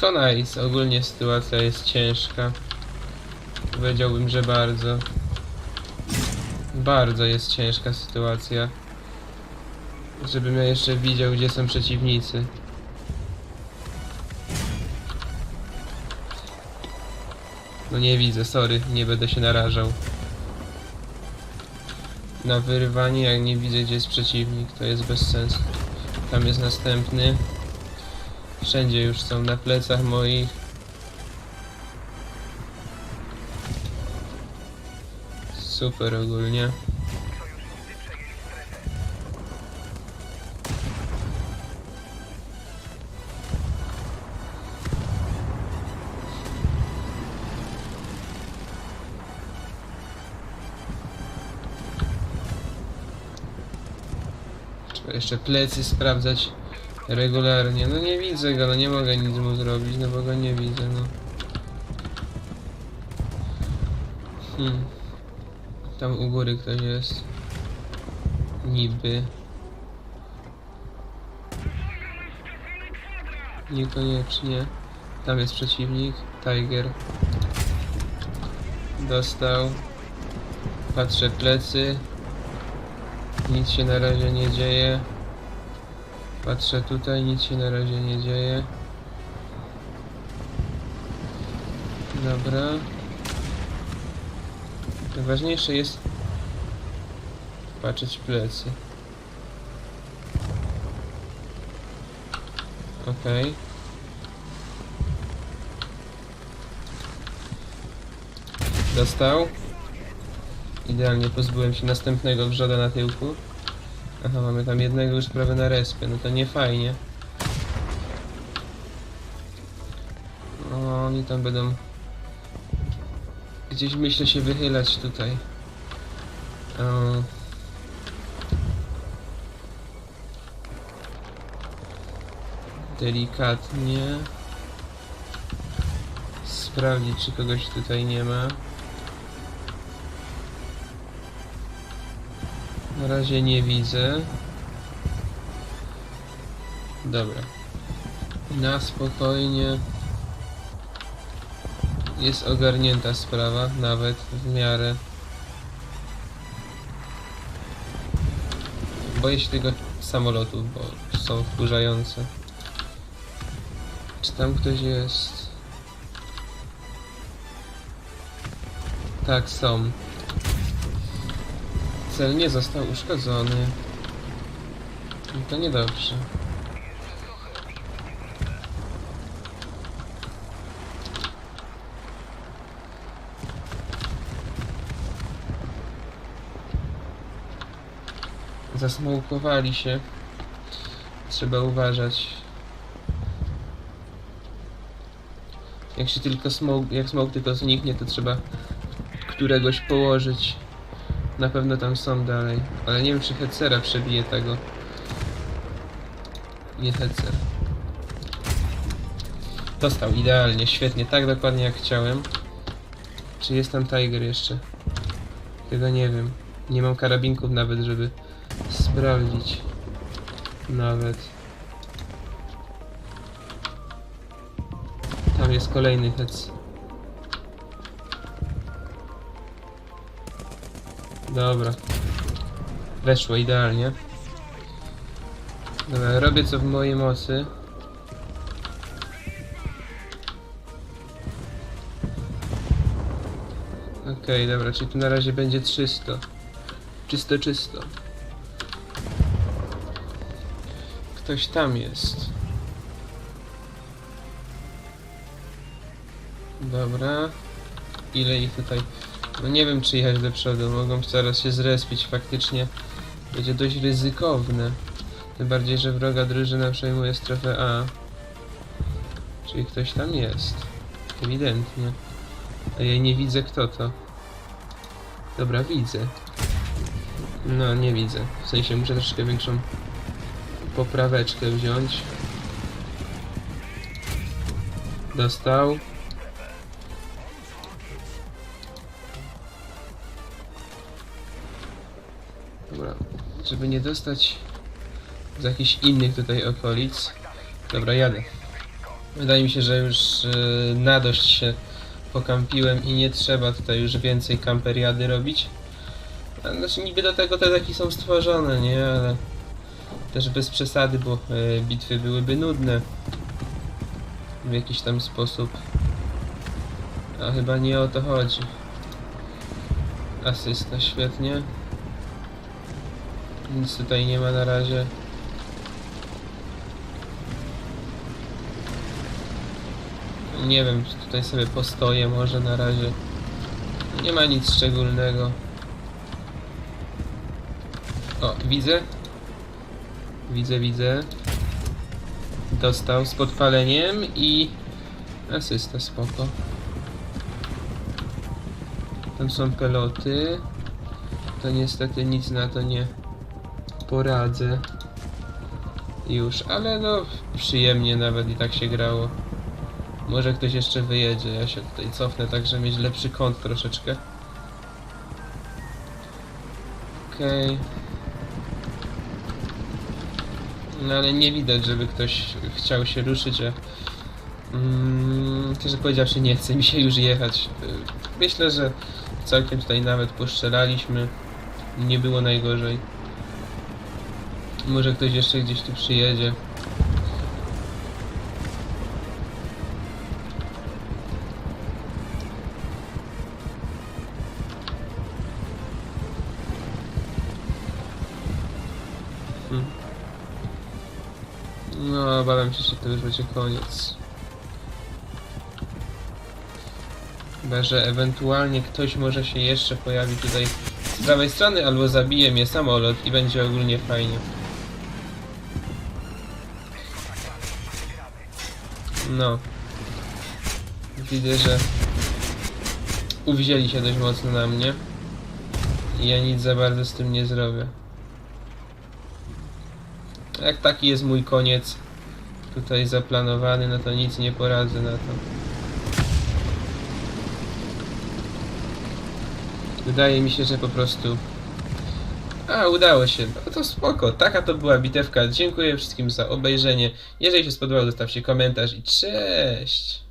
To nice. Ogólnie sytuacja jest ciężka. Powiedziałbym, że bardzo. Bardzo jest ciężka sytuacja. Żebym ja jeszcze widział, gdzie są przeciwnicy. No nie widzę, sorry, nie będę się narażał. Na wyrywanie, jak nie widzę, gdzie jest przeciwnik, to jest bez sensu. Tam jest następny. Wszędzie już są na plecach moich. Super ogólnie. Trzeba jeszcze plecy sprawdzać regularnie. No nie widzę go, no nie mogę nic mu zrobić, no bo go nie widzę, no. Hmm. Tam u góry ktoś jest. Niby. Niekoniecznie. Tam jest przeciwnik. Tiger. Dostał. Patrzę plecy. Nic się na razie nie dzieje. Patrzę tutaj, nic się na razie nie dzieje. Dobra. Najważniejsze jest patrzeć w plecy. Okej. Dostał. Idealnie pozbyłem się następnego wrzoda na tyłku. Aha, mamy tam jednego już prawie na respie, no to nie fajnie. O, oni tam będą gdzieś myślę się wychylać tutaj. O. Delikatnie. Sprawdzić, czy kogoś tutaj nie ma. Na razie nie widzę. Dobra. Na spokojnie. Jest ogarnięta sprawa, nawet w miarę. Boję się tego samolotów, bo są wkurzające. Czy tam ktoś jest? Tak, są. Cel nie został uszkodzony. To niedobrze. Zasmałkowali się. Trzeba uważać. Jak się tylko smoke, jak smoke tylko zniknie, to trzeba któregoś położyć. Na pewno tam są dalej. Ale nie wiem, czy Hetzera przebije tego. Nie Hetzer. Dostał idealnie, świetnie, tak dokładnie jak chciałem. Czy jest tam Tiger jeszcze? Tego nie wiem. Nie mam karabinków nawet, żeby sprawdzić. Nawet. Tam jest kolejny Hetz. Dobra. Weszło idealnie. Dobra, robię co w mojej mocy. Okej, dobra, czyli tu na razie będzie 300. Czysto, czysto. Ktoś tam jest. Dobra. Ile ich tutaj... No nie wiem czy jechać do przodu, mogą zaraz się zrespić faktycznie. Będzie dość ryzykowne. Tym bardziej, że wroga drużyna przejmuje strefę A. Czyli ktoś tam jest. Ewidentnie. A ja nie widzę kto to. Dobra, widzę. No, nie widzę. W sensie muszę troszkę większą popraweczkę wziąć. Dostał. Żeby nie dostać z jakichś innych tutaj okolic. Dobra, jadę. Wydaje mi się, że już yy, na dość się pokampiłem i nie trzeba tutaj już więcej kamperiady robić. Znaczy niby do tego te taki są stworzone, nie? Ale też bez przesady, bo yy, bitwy byłyby nudne w jakiś tam sposób. A chyba nie o to chodzi. Asysta, świetnie. Nic tutaj nie ma na razie. Nie wiem, tutaj sobie postoję może na razie. Nie ma nic szczególnego. O, widzę. Widzę, widzę. Dostał z podpaleniem i asysta, spoko. Tam są peloty. To niestety nic na to nie poradzę. Już, ale no przyjemnie nawet i tak się grało. Może ktoś jeszcze wyjedzie, ja się tutaj cofnę, tak żeby mieć lepszy kąt troszeczkę. Okej. No ale nie widać, żeby ktoś chciał się ruszyć, a... Mm, szczerze powiedziawszy, nie chce mi się już jechać. Myślę, że całkiem tutaj nawet poszczelaliśmy. Nie było najgorzej. Może ktoś jeszcze gdzieś tu przyjedzie. Hmm. No, obawiam się, że to już będzie koniec. Chyba, że ewentualnie ktoś może się jeszcze pojawi tutaj z prawej strony, albo zabije mnie samolot i będzie ogólnie fajnie. No. Widzę, że uwzięli się dość mocno na mnie. I ja nic za bardzo z tym nie zrobię. Jak taki jest mój koniec tutaj zaplanowany, no to nic nie poradzę na to. Wydaje mi się, że po prostu... A, udało się. No to spoko. Taka to była bitewka. Dziękuję wszystkim za obejrzenie. Jeżeli się spodobało, zostawcie komentarz i cześć!